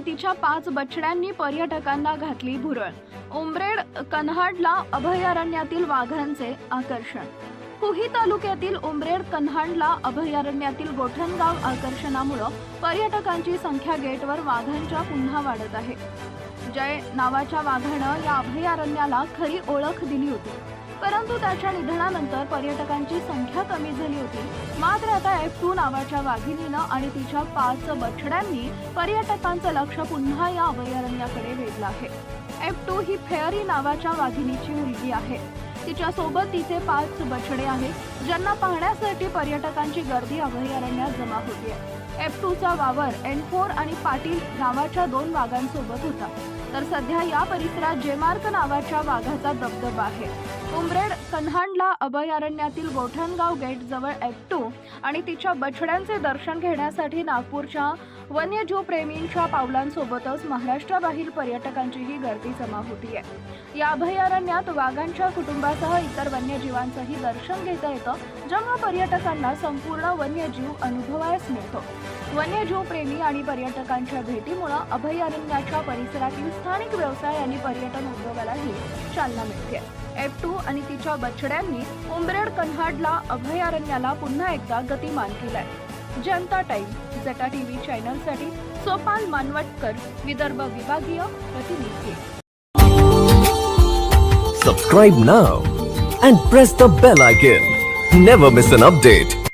तिच्या पाच बछड्यांनी पर्यटकांना घातली भुरळ. उमरेड कन्हाडला अभयारण्यातील वाघांचे आकर्षण. कुही तालुक्यातील उमरेड कन्हाडला अभयारण्यातील गोठणगाव आकर्षणामुळं पर्यटकांची संख्या गेटवर वाघांच्या पुन्हा वाढत आहे. जय नावाच्या वाघानं या अभयारण्याला खरी ओळख दिली होती. परंतु त्याच्या निधनानंतर पर्यटकांची संख्या कमी झाली होती. मात्र आता एफ टू नावाच्या वाघिणीनं आणि तिच्या पाच बछड्यांनी पर्यटकांचं लक्ष पुन्हा या अभयारण्याकडे वेधलं आहे. एफ टू ही फेअरी नावाच्या वाघिणीची मुलगी आहे. तिच्या सोबत तिचे पाच बछडे आहेत ज्यांना पाहण्यासाठी पर्यटकांची गर्दी अभयारण्यात जमा होतीये. एफ टूचा वावर एन फोर आणि पाटील नावाच्या दोन वाघांसोबत होता. तर सध्या या परिसरात जेमार्क नावाच्या वाघाचा दबदबा आहे. उमरेड कन्हानला अभयारण्यातील गोठणगाव गेट जवळ टू आणि तिच्या बछड्यांचे दर्शन घेण्यासाठी नागपूरच्या वन्यजीव प्रेमींच्या पावलांसोबतच महाराष्ट्राबाहेर पर्यटकांचीही गर्दी जमा होती आहे. या अभयारण्यात वाघांच्या कुटुंबासह इतर वन्यजीवांचंही दर्शन घेता येतं ज्यामुळे पर्यटकांना संपूर्ण वन्यजीव अनुभवायस मिळतो. वन्यजीव प्रेमी आणि पर्यटकांच्या भेटीमुळं अभयारण्याच्या परिसरातील स्थानिक व्यवसाय आणि पर्यटन उद्योगालाही चालना मिळते. एफ टू आणि तिच्या बछड्यांनी उंबरेड कन्हाडला अभयारण्याला पुन्हा एकदा गतिमान केलाय. जनता टाइम जटा टीव्ही चॅनलसाठी सोपान मानवटकर विदर्भ विभागीय प्रतिनिधी Subscribe now and press the bell icon. Never miss an update.